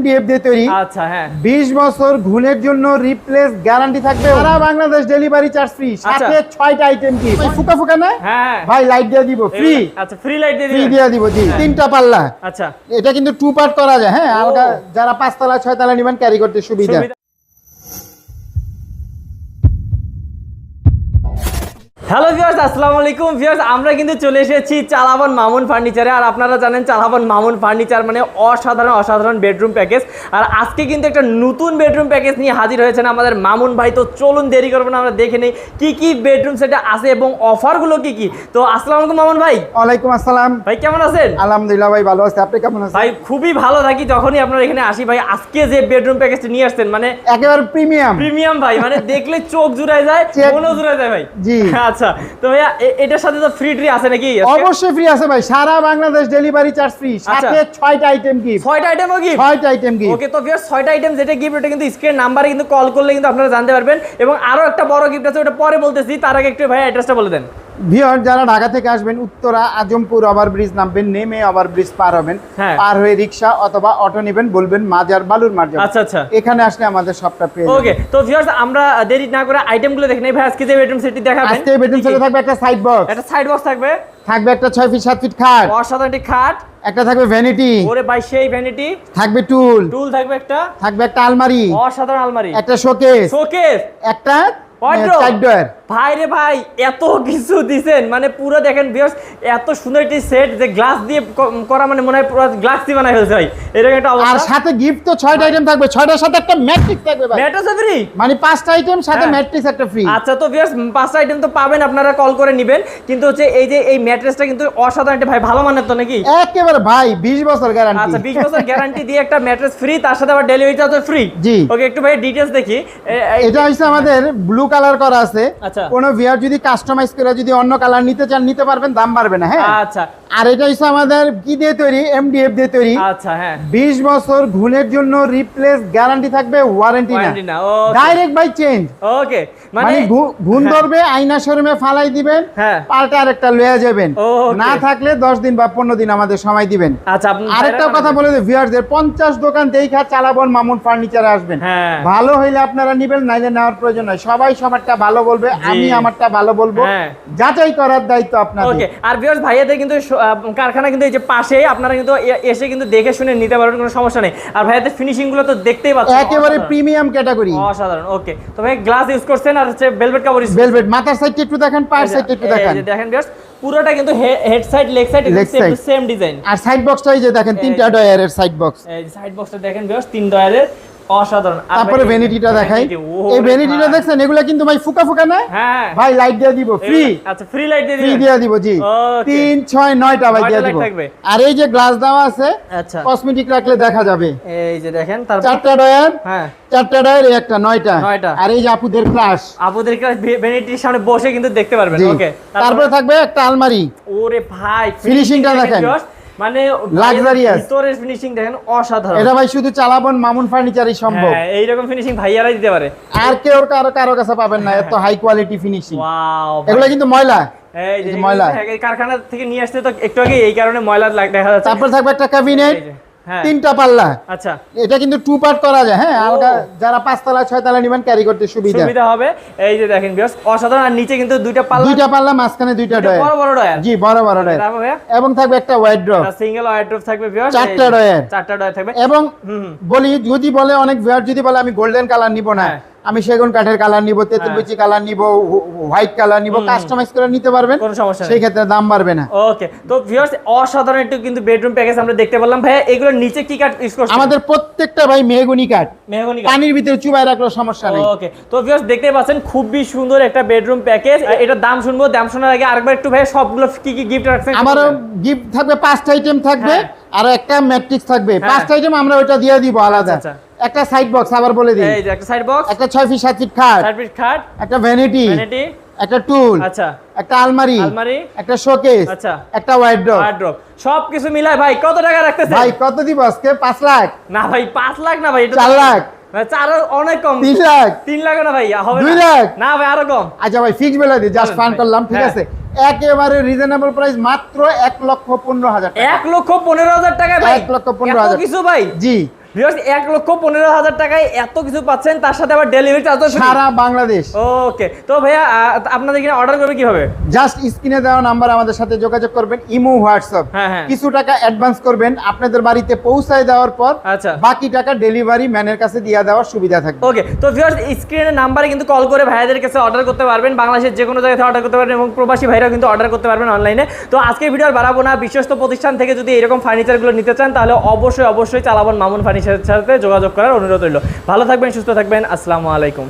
MDF দিয়ে তৈরি। আচ্ছা হ্যাঁ। বিশ বছর ঘুণের জন্য রিপ্লেস গ্যারান্টি থাকবে। সারা বাংলাদেশ ডেলিভারি চার্জ ফ্রি সাথে ছয়টা আইটেম কি? ফুকা ফুকা না? হ্যাঁ ভাই লাইট দিয়ে দিব ফ্রি আচ্ছা ফ্রি লাইট দিয়ে ফ্রি দিয়ে দিব জি। তিনটা পাল্লা। আচ্ছা। এটা কিন্তু টু পার্ট করা যায় হ্যাঁ। আলগা যারা পাঁচতলা ছয়তলা নিবেন ক্যারি করতে সুবিধা। হ্যালো ভিউয়ার্স আসসালামু আলাইকুম। ভিউয়ার্স আমরা কিন্তু চলে এসেছি চালাবন মামুন ফার্নিচারে আর আপনারা জানেন চালাবন মামুন ফার্নিচার মানে অসাধারণ অসাধারণ বেডরুম প্যাকেজ আর আজকে কিন্তু একটা নতুন বেডরুম প্যাকেজ নিয়ে হাজির হয়েছেন আমাদের মামুন ভাই। তো চলুন দেরি করব না আমরা দেখে নেই কি কি বেডরুম সেটা আছে এবং অফারগুলো কি কি। তো আসসালামু আলাইকুম মামুন ভাই। ওয়ালাইকুম আসসালাম। ভাই কেমন আছেন? আলহামদুলিল্লাহ ভাই ভালো আছে। আপনি কেমন আছেন? ভাই খুবই ভালো থাকি। যখনই আপনারা এখানে আসি ভাই আজকে যে বেডরুম প্যাকেজটা নিয়ে আসছেন মানে একেবারে প্রিমিয়াম প্রিমিয়াম ভাই মানে দেখলে চোখ জুড়ায় যায় মনও জুড়ায় যায় ভাই। জি। আচ্ছা তো ভাইয়া এটার সাথে তো ফ্রি ট্রি আছে নাকি? অবশ্যই ফ্রি আছে ভাই। সারা বাংলাদেশ ডেলিভারি চার্জ ফ্রি সাথে ছয়টা আইটেম কি ছয়টা আইটেমও কি ছয়টা আইটেম কি ওকে তো ভিউয়ার ছয়টা আইটেম যেটা গিফট ওটা কিন্তু স্ক্রিন নাম্বারে কিন্তু কল করলে কিন্তু আপনারা জানতে পারবেন। এবং আরও একটা বড় গিফট আছে ওটা পরে বলতেছি তার আগে একটু ভাই অ্যাড্রেসটা বলে দেন। ভিওর যারা ঢাকা থেকে আসবেন উত্তরা আজমপুর ওভার ব্রিজ নামবেন নেমে ওভার ব্রিজ পার হবেন। হ্যাঁ। পার হয়ে রিক্সা অথবা অটো নেবেন বলবেন মাজার বালুর মার যাবেন। আচ্ছা আচ্ছা। এখানে আসলে আমাদের সবটা পেয়ে। ওকে তো ভিউয়ার্স আমরা দেরি না করে আইটেমগুলো দেখে নেই। ভাই আজকে যে বেডরুম সেটটি দেখাবেন আজকে বেডরুম সেটে থাকবে একটা সাইড বক্স একটা সাইড বক্স থাকবে? থাকবে একটা ছয় ফিট সাত ফিট খাট। অসাধারণ একটি খাট। একটা থাকবে ভ্যানিটি ওরে ভাই সেই ভ্যানিটি থাকবে টুল। টুল থাকবে একটা। থাকবে একটা আলমারি। অসাধারণ আলমারি। একটা শোকেস। শোকেস। একটা Wardrobe? ভাই রে ভাই এত কিছু দিছেন। মানে পুরো দেখেন বিয়স এত সুন্দর একটি সেট যে গ্লাস দিয়ে করা মানে মনে হয় পুরো গ্লাস দিয়ে বানাই ফেলছে ভাই। এরকম একটা আর সাথে গিফট তো ছয়টা আইটেম থাকবে। ছয়টার সাথে একটা ম্যাট্রিক্স থাকবে ভাই। ম্যাট আছে ফ্রি মানে পাঁচটা আইটেম সাথে। ম্যাট্রিক্স একটা ফ্রি আচ্ছা তো বিয়াস পাঁচটা আইটেম তো পাবেন আপনারা কল করে নেবেন। কিন্তু হচ্ছে এই যে এই ম্যাট্রেসটা কিন্তু অসাধারণ একটা ভাই ভালো মানের তো নাকি? একেবারে ভাই বিশ বছর গ্যারান্টি আচ্ছা বিশ বছর গ্যারান্টি দিয়ে একটা ম্যাট্রেস ফ্রি তার সাথে আবার ডেলিভারি চার্জ ফ্রি জি। ওকে একটু ভাই ডিটেইলস দেখি। এটা হচ্ছে আমাদের ব্লু কালার করা আছে। আচ্ছা। কোন ভিআর যদি কাস্টমাইজ করে যদি অন্য কালার নিতে চান নিতে পারবেন দাম বাড়বে না হ্যাঁ। আচ্ছা। আর এটা হচ্ছে আমাদের কি দিয়ে তৈরি? এমডিএফ দিয়ে তৈরি। আচ্ছা হ্যাঁ। বিশ বছর ঘুণের জন্য রিপ্লেস গ্যারান্টি থাকবে ওয়ারেন্টি না. ডাইরেক্ট বাই চেঞ্জ ওকে মানে মানে ঘুণ হ্যাঁ। ধরবে আইনা শোরুমে ফালাই দিবেন হ্যাঁ। পাল্টে আরেকটা লয়ে যাবেন। না থাকলে দশ দিন বা পনেরো দিন আমাদের সময় দিবেন। আচ্ছা আপনি আরেকটা কথা বলে দিই ভিউয়ারদের পঞ্চাশ দোকান দেখা চালাবন মামুন ফার্নিচারে আসবেন। হ্যাঁ। ভালো হইলে আপনারা নিবেন নাইলে নেওয়ার প্রয়োজন নাই। সবাই সবারটা ভালো বলবে আমি আমারটা ভালো বলব। হ্যাঁ। যাচাই করার দায়িত্ব আপনাদের। ওকে আর ভিউয়ার্স ভাইয়াদের কিন্তু কারখানা কিন্তু এই যে পাশেই আপনারা কিন্তু এসে কিন্তু দেখে শুনে নিতে পারবেন কোনো সমস্যা নেই। আর ভাইয়াদের ফিনিশিংগুলো তো দেখতেই পাচ্ছেন। একেবারে প্রিমিয়াম ক্যাটাগরি অসাধারণ ওকে তো ভাই গ্লাস ইউজ করছেন আর হচ্ছে ভেলভেট কাভার ইউজ ভেলভেট মাথার সাইডটা একটু দেখেন পায়ের সাইডটা একটু দেখেন। দেখেন ভিউয়ার্স পুরোটা কিন্তু head side leg side side। Same design আর সাইড বক্সটা এই যে দেখেন তিনটা ডয়ারের সাইড বক্স এই সাইড বক্সটা দেখেন ভিউয়ার্স তিন ডয়ারের অসাধারণ। তারপরে ভ্যানিটিটা দেখাই। এই ভ্যানিটিটা দেখছেন? এগুলা কিন্তু ভাই ফুকা ফুকা না? হ্যাঁ। ভাই লাইট দিয়ে দিব ফ্রি আচ্ছা ফ্রি লাইট দিয়ে ফ্রি দিয়ে দিব জি। Okay. তিন ছয় নয়টা ভাই নয়টা দিয়ে দিব। আর এই যে গ্লাস দেওয়া আছে আচ্ছা। কসমেটিক রাখলে দেখা যাবে। এই যে দেখেন তারপর চারটা ডয়ার হ্যাঁ। চারটা ডয়ার এই একটা নয়টা। নয়টা। আর এই যে আপুদের ক্লাস আপুদেরকে ভ্যানিটির সামনে বসে কিন্তু দেখতে পারবেন। ওকে তারপরে থাকবে একটা আলমারি। ওরে ভাই Finishing-টা দেখেন। মানে Luxurious। ভিতরের ফিনিশিং দেখেন অসাধারণ। এটা ভাই শুধু চালাবন মামুন ফার্নিচারই সম্ভব। হ্যাঁ এইরকম ফিনিশিং ভাইয়ারাই দিতে পারে। আর কেউ কারও কারও কাছে পাবেন না এত হাই কোয়ালিটি ফিনিশিং ওয়াও এগুলো কিন্তু ময়লা। এই যে ময়লা। কারখানা থেকে নিয়ে আসতে তো একটু আগে এই কারণে ময়লা দেখা যাচ্ছে। তারপর থাকবে একটা ক্যাবিনেট হ্যাঁ তিনটা পাল্লা। আচ্ছা। এটা কিন্তু টু পার্ট করা যায় হ্যাঁ। আলগা যারা পাঁচতলা ছয়তলা নিবেন ক্যারি করতে সুবিধা। সুবিধা হবে। এই যে দেখেন বেশ অসাধারণ। আর নিচে কিন্তু দুইটা পাল্লা। দুইটা পাল্লা মাঝখানে দুইটা ডয়ার বড় বড় ডয়ার জি বড় বড় ডয়ার এবং থাকবে একটা wide drop single wide drop থাকবে বেশ চারটা ডয়ার। চারটা ডয়ার থাকবে। এবং। বলি যদি বলে অনেক ভিউয়ার যদি বলে আমি গোল্ডেন কালার নিব না। হ্যাঁ। আমি সেগুন কাঠের কালার নিব তেঁতুল বিচি কালার নিব হোয়াইট কালার নিব কাস্টমাইজ করে নিতে পারবেন। কোনো সমস্যা নেই। সেই ক্ষেত্রে দাম বাড়বে না। ওকে তো ভিউয়ার্স অসাধারণ একটু কিন্তু বেডরুম প্যাকেজ আমরা দেখতে পারলাম ভাইয়া এগুলোর নিচে কি কাঠ ইউজ করছেন? আমাদের প্রত্যেকটা ভাই মেহগুনি কাঠ। মেহগনি পানির ভিতরে চুবাই রাখল সমস্যা নেই। ওকে তো ভিউয়ার্স দেখতে পাচ্ছেন খুবই সুন্দর একটা বেডরুম প্যাকেজ এটা দাম শুনব দাম শোনার আগে আরেকবার একটু ভাই সবগুলো কি কি গিফট রাখছেন? আমারও গিফট থাকবে পাঁচটা আইটেম থাকবে হ্যাঁ। আর একটা ম্যাট্রিক্স থাকবে। হ্যাঁ। পাঁচটা আইটেম আমরা ওটা দিয়ে দিব আলাদা। আচ্ছা, একটা সাইড বক্স আবার বলে দিই। এই যে একটা সাইড বক্স একটা ছয় ফিট সাত ফিট খাট। সাইড পিস খাট। একটা ভ্যানিটি ভ্যানিটি একটা টুল আচ্ছা। একটা আলমারি। আলমারি। একটা শোকেস আচ্ছা। একটা ওয়াইড্রপ ওয়ার্ড্রপ সবকিছু মিলাই ভাই কত টাকা রাখতেছেন? ভাই কত দিব আজকে? পাঁচ লাখ। না ভাই পাঁচ লাখ না ভাই এটা চার তো- লাখ। ভাই, চার অনেক কম। তিন লাখ। তিন লাখ না ভাই হবে দুই না। লাখ? না ভাই আরও কম। আচ্ছা ভাই ফিক্স বেলা দিই জাস্ট ফান করলাম ঠিক হ্যাঁ। আছে একেবারে রিজনেবল প্রাইস মাত্র এক লক্ষ পনেরো হাজার টাকা। এক লক্ষ পনেরো হাজার টাকা ভাই। এক লক্ষ পনেরো হাজার। কিছু ভাই। জি। ভিউয়ার্স লক্ষ পনেরো হাজার টাকায় এত কিছু পাচ্ছেন তার সাথে আবার ডেলিভারি চার্জ সারা বাংলাদেশ। ওকে তো ভাইয়া আপনাদের এখানে অর্ডার করবে কীভাবে? জাস্ট স্ক্রিনে দেওয়া নাম্বার আমাদের সাথে যোগাযোগ করবেন ইমো হোয়াটসঅ্যাপ হ্যাঁ। কিছু টাকা অ্যাডভান্স করবেন আপনাদের বাড়িতে পৌঁছায় দেওয়ার পর আচ্ছা। বাকি টাকা ডেলিভারি ম্যানের কাছে দিয়ে দেওয়ার সুবিধা থাকবে। ওকে তো ভিউয়ার্স স্ক্রিনের নাম্বারে কিন্তু কল করে ভাইয়াদের কাছে অর্ডার করতে পারবেন বাংলাদেশের যে কোনো জায়গা থেকে অর্ডার করতে পারবেন এবং প্রবাসী ভাইরাও কিন্তু অর্ডার করতে পারবেন অনলাইনে তো আজকে ভিডিও আর বাড়াবো না বিশ্বস্ত প্রতিষ্ঠান থেকে যদি এরকম ফার্নিচারগুলো নিতে চান তাহলে অবশ্যই অবশ্যই চালাবন মামুন ফার্নিচারের সাথে যোগাযোগ করার অনুরোধ রইল। ভালো থাকবেন সুস্থ থাকবেন। আসসালামু আলাইকুম।